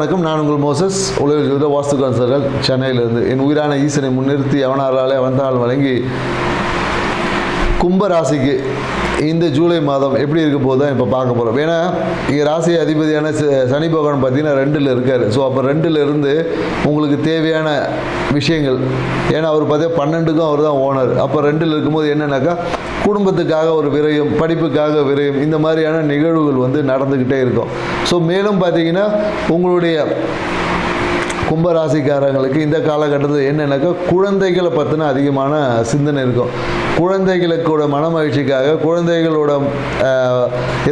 வணக்கம். நான் உங்கள் மோசஸ். உலக ஜோதிட வாஸ்து கன்சல்கள் சென்னையிலிருந்து என் உயிரான ஈசனை முன்னிறுத்தி அவனாராலே அவன்தால் வழங்கி கும்ப ராசிக்கு இந்த ஜூலை மாதம் எப்படி இருக்க போது தான் இப்போ பார்க்க போகிறோம் ஏன்னா இங்கே ராசி அதிபதியான ச- சனி பகவான் பார்த்தீங்கன்னா ரெண்டில் இருக்கார். ஸோ அப்போ ரெண்டில் இருந்து உங்களுக்கு தேவையான விஷயங்கள் ஏன்னா அவர் பார்த்தீங்கன்னா பன்னெண்டுக்கும் அவர் தான் ஓனர் அப்போ ரெண்டில் இருக்கும்போது என்னென்னாக்கா குடும்பத்துக்காக ஒரு விரயம் படிப்புக்காக விரயம் இந்த மாதிரியான நிகழ்வுகள் வந்து நடந்துக்கிட்டே இருக்கும். ஸோ மேலும் பார்த்தீங்கன்னா உங்களுடைய கும்பராசிக்காரங்களுக்கு இந்த காலகட்டத்தில் என்னென்னாக்கா குழந்தைகளை பற்றின அதிகமான சிந்தனை இருக்கும். குழந்தைகளுக்கோட மன மகிழ்ச்சிக்காக குழந்தைகளோட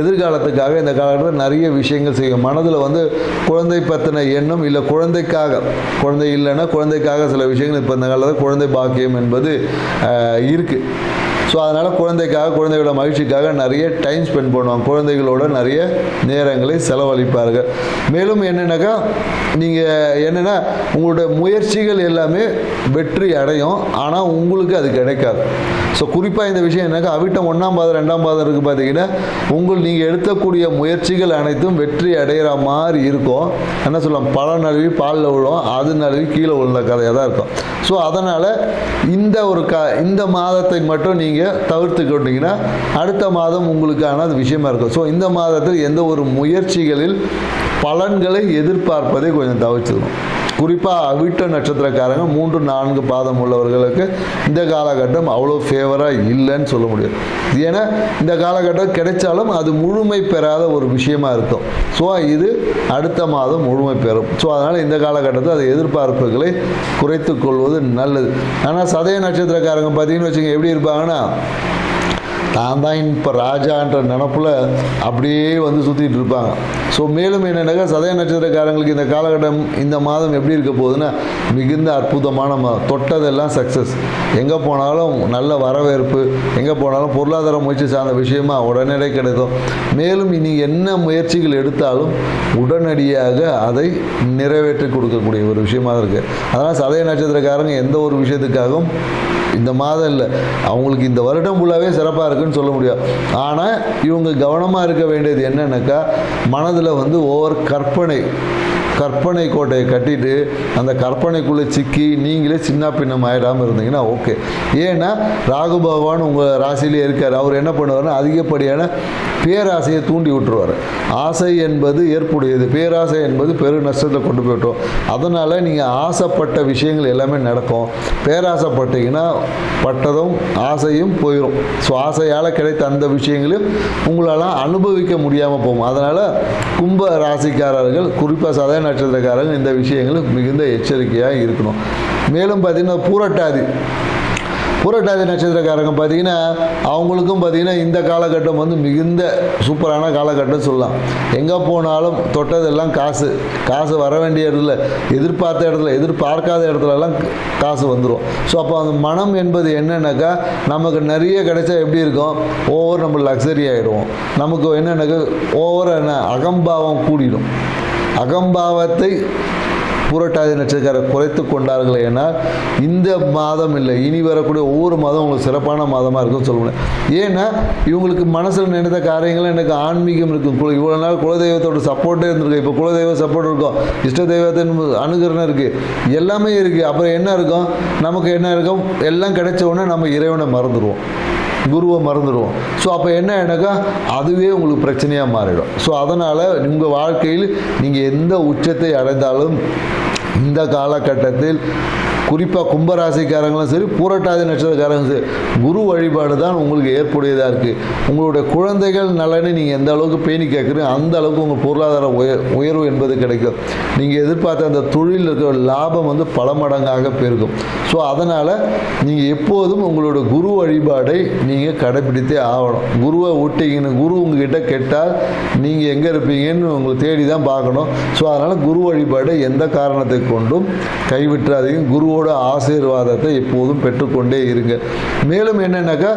எதிர்காலத்துக்காக இந்த காலகட்டத்தில் நிறைய விஷயங்கள் செய்யும். மனதில் வந்து குழந்தை பற்றின எண்ணம் இல்லை குழந்தைக்காக. குழந்தை இல்லைன்னா குழந்தைக்காக சில விஷயங்கள் இப்போ இந்த காலத்தில் குழந்தை பாக்கியம் என்பது இருக்குது ஸோ அதனால் குழந்தைக்காக குழந்தையோட மகிழ்ச்சிக்காக நிறைய டைம் ஸ்பெண்ட் பண்ணுவாங்க. குழந்தைகளோட நிறைய நேரங்களை செலவழிப்பார்கள். மேலும் என்னென்னாக்கா நீங்கள் என்னென்னா உங்களோட முயற்சிகள் எல்லாமே வெற்றி அடையும். ஆனால் உங்களுக்கு அது கிடைக்காது. ஸோ குறிப்பாக இந்த விஷயம் என்னக்கா அவிட்டம் ஒன்றாம் பாதம் ரெண்டாம் பாதம் இருக்குது பார்த்தீங்கன்னா உங்கள் நீங்கள் எடுத்தக்கூடிய முயற்சிகள் அனைத்தும் வெற்றி அடைகிற மாதிரி இருக்கும். என்ன சொல்லலாம் பழம் நழுவி பாலில் விழும் அது நழுவி கீழே விழுந்த கதையாக தான் இருக்கும். ஸோ அதனால் இந்த ஒரு க இந்த மாதத்தை மட்டும் நீங்கள் தவிர்த்துக்கிட்டீங்கன்னா அடுத்த மாதம் உங்களுக்கான அது விஷயமா இருக்கும். ஸோ இந்த மாதத்தில் எந்த ஒரு முயற்சிகளில் பலன்களை எதிர்பார்ப்பதை கொஞ்சம் தவிர்த்துக்கணும். குறிப்பாக அவிட்ட நட்சத்திரக்காரங்க மூன்று நான்கு பாதம் உள்ளவர்களுக்கு இந்த காலகட்டம் அவ்வளோ ஃபேவராக இல்லைன்னு சொல்ல முடியும் ஏன்னா இந்த காலகட்டம் கிடைச்சாலும் அது முழுமை பெறாத ஒரு விஷயமா இருக்கும். ஸோ இது அடுத்த மாதம் முழுமை பெறும். ஸோ அதனால் இந்த காலகட்டத்தில் அது எதிர்பார்ப்புகளை குறைத்து கொள்வது நல்லது. ஆனால் சதய நட்சத்திரக்காரங்க பார்த்தீங்கன்னு வச்சுங்க எப்படி இருப்பாங்கன்னா நான் தான் இப்போ ராஜான்ற நினப்பில் அப்படியே வந்து சுற்றிட்டு இருப்பாங்க. ஸோ மேலும் என்னென்னாக்கா சதய நட்சத்திரக்காரங்களுக்கு இந்த காலகட்டம் இந்த மாதம் எப்படி இருக்க போகுதுன்னா மிகுந்த அற்புதமான மாதம் தொட்டதெல்லாம் சக்ஸஸ் எங்கே போனாலும் நல்ல வரவேற்பு எங்கே போனாலும் பொருளாதார முயற்சி சார்ந்த விஷயமா உடனடியாக கிடைக்கும். மேலும் இனி என்ன முயற்சிகள் எடுத்தாலும் உடனடியாக அதை நிறைவேற்றி கொடுக்கக்கூடிய ஒரு விஷயமாக இருக்குது அதனால் சதய நட்சத்திரக்காரங்க எந்த ஒரு விஷயத்துக்காகவும் இந்த மாதம் இல்லை. அவங்களுக்கு இந்த வருடம் ஃபுல்லாகவே சிறப்பாக இருக்குன்னு சொல்ல முடியாது ஆனால் இவங்க கவனமாக இருக்க வேண்டியது என்னன்னாக்கா மனதில் வந்து ஒவ்வொரு கற்பனை. கற்பனை கோட்டையை கட்டிட்டு அந்த கற்பனைக்குள்ளே சிக்கி நீங்களே சின்ன பின்னம் ஆயிடாமல் இருந்தீங்கன்னா ஓகே. ஏன்னா ராகு பகவான் உங்கள் ராசியிலே இருக்கார். அவர் என்ன பண்ணுவார்னா அதிகப்படியான பேராசையை தூண்டி விட்டுருவார். ஆசை என்பது ஏற்புடையது. பேராசை என்பது பெரு நஷ்டத்தை கொண்டு போய்ட்டோம் அதனால் நீங்கள் ஆசைப்பட்ட விஷயங்கள் எல்லாமே நடக்கும். பேராசைப்பட்டீங்கன்னா பட்டதும் ஆசையும் போயிடும் ஸோ ஆசையால் கிடைத்த அந்த விஷயங்களையும் உங்களால் அனுபவிக்க முடியாமல் போகும். அதனால் கும்ப ராசிக்காரர்கள் குறிப்பாக சாதாரண நட்சத்திரக்காரங்க இந்த விஷயங்களும் மிகுந்த எச்சரிக்கையாக இருக்கணும். மேலும் பார்த்தீங்கன்னா பூரட்டாதி. புரட்டாதி நட்சத்திரக்காரங்க பார்த்தீங்கன்னா அவங்களுக்கும் பார்த்தீங்கன்னா இந்த காலகட்டம் வந்து மிகுந்த சூப்பரான காலகட்டம் சொல்லலாம். எங்கே போனாலும் தொட்டதெல்லாம் காசு. காசு வர வேண்டிய இடத்துல எதிர்பார்த்த இடத்துல எதிர்பார்க்காத இடத்துலலாம் காசு வந்துடும் ஸோ அப்போ அந்த மனம் என்பது என்னென்னாக்கா நமக்கு நிறைய கிடைச்சா எப்படி இருக்கும்? ஓவர் நம்ம லக்ஸரி ஆகிடுவோம் நமக்கு என்னென்னாக்கா ஓவர் என்ன அகம்பாவம் கூடிடும். அகம்பாவத்தை புரட்டாதி நட்சத்திரக்காரர் குறைத்து கொண்டார்கள் ஏன்னா இந்த மாதம் இல்லை. இனி வரக்கூடிய ஒவ்வொரு மாதம் உங்களுக்கு சிறப்பான மாதமாக இருக்கும்னு சொல்லுவேன் ஏன்னா இவங்களுக்கு மனசில் நினைத்த காரியங்கள் எனக்கு ஆன்மீகம் இருக்கும். குல- இவ்வளோ நாள் குலதெய்வத்தோட சப்போர்ட்டே இருந்திருக்கு இப்போ குலதெய்வ சப்போர்ட் இருக்கும். இஷ்ட தெய்வத்தின் அனுகரணம் இருக்குது எல்லாமே இருக்குது அப்புறம் என்ன இருக்கும்? நமக்கு என்ன இருக்கும்? எல்லாம் கிடைச்ச உடனே நம்ம இறைவனை மறந்துடுவோம். குருவை மறந்துடுவோம். ஸோ அப்போ என்ன எனக்கா அதுவே உங்களுக்கு பிரச்சனையாக மாறிடும். ஸோ அதனால் உங்கள் வாழ்க்கையில் நீங்கள் எந்த உச்சத்தை அடைந்தாலும் இந்த காலகட்டத்தில் குறிப்பாக கும்பராசிக்காரங்களும் சரி பூரட்டாதி நட்சத்திரக்காரங்களும் சரி குரு வழிபாடு தான் உங்களுக்கு ஏற்புடையதாக இருக்குது உங்களுடைய குழந்தைகள் நலனை நீங்கள் எந்த அளவுக்கு பேணி கேட்குறீங்க அந்த அளவுக்கு உங்கள் பொருளாதார உயர் உயர்வு என்பது கிடைக்கும். நீங்கள் எதிர்பார்த்த அந்த தொழிலில் இருக்கிற லாபம் வந்து பல மடங்காக பெருகும். ஸோ அதனால் நீங்கள் எப்போதும் உங்களோட குரு வழிபாடை நீங்கள் கடைப்பிடித்தே ஆகணும். குருவை விட்டீங்கன்னு குரு உங்ககிட்ட கெட்டால் நீங்கள் எங்கே இருப்பீங்கன்னு உங்களை தேடி தான் பார்க்கணும். ஸோ அதனால் குரு வழிபாடை எந்த காரணத்தை கொண்டும் கைவிட்டுறாதீங்க. குருவோட ஆசீர்வாதத்தை எப்போதும் பெற்றுக்கொண்டே இருங்க மேலும் என்னென்னாக்கா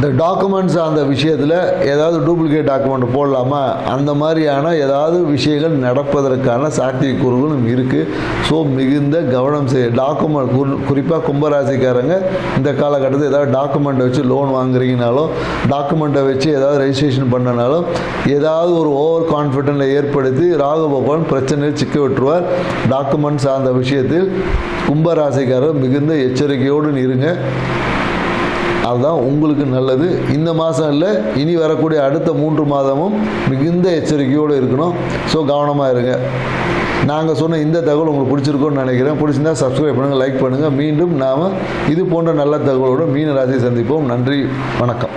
இந்த டாக்குமெண்ட்ஸ் அந்த விஷயத்தில் ஏதாவது டூப்ளிகேட் டாக்குமெண்ட் போடலாமா? அந்த மாதிரியான ஏதாவது விஷயங்கள் நடப்பதற்கான சாத்தியக்கூறுகளும் இருக்குது ஸோ மிகுந்த கவனம் செய்ய டாக்குமெண்ட் குறிப்பாக கும்பராசிக்காரங்க இந்த காலகட்டத்தில் ஏதாவது டாக்குமெண்ட்டை வச்சு லோன் வாங்குறீங்கனாலும் டாக்குமெண்ட்டை வச்சு ஏதாவது ரெஜிஸ்ட்ரேஷன் பண்ணனாலும் ஏதாவது ஒரு ஓவர் கான்ஃபிடென்ட்டை ஏற்படுத்தி ராகு பகவான் பிரச்சனையில் சிக்க விட்டுருவார். டாக்குமெண்ட் சார்ந்த விஷயத்தில் கும்பராசிக்காரர் மிகுந்த எச்சரிக்கையோடு இருங்க. அதுதான் உங்களுக்கு நல்லது. இந்த மாதம் இல்லை இனி வரக்கூடிய அடுத்த மூன்று மாதமும் மிகுந்த எச்சரிக்கையோடு இருக்கணும். ஸோ கவனமாக இருங்க. நாங்கள் சொன்ன இந்த தகவல் உங்களுக்கு பிடிச்சிருக்கும்னு நினைக்கிறேன். பிடிச்சிருந்தா சப்ஸ்கிரைப் பண்ணுங்கள் லைக் பண்ணுங்கள் மீண்டும் நாம் இது போன்ற நல்ல தகவலோடு மீன ராசியை சந்திப்போம். நன்றி வணக்கம்.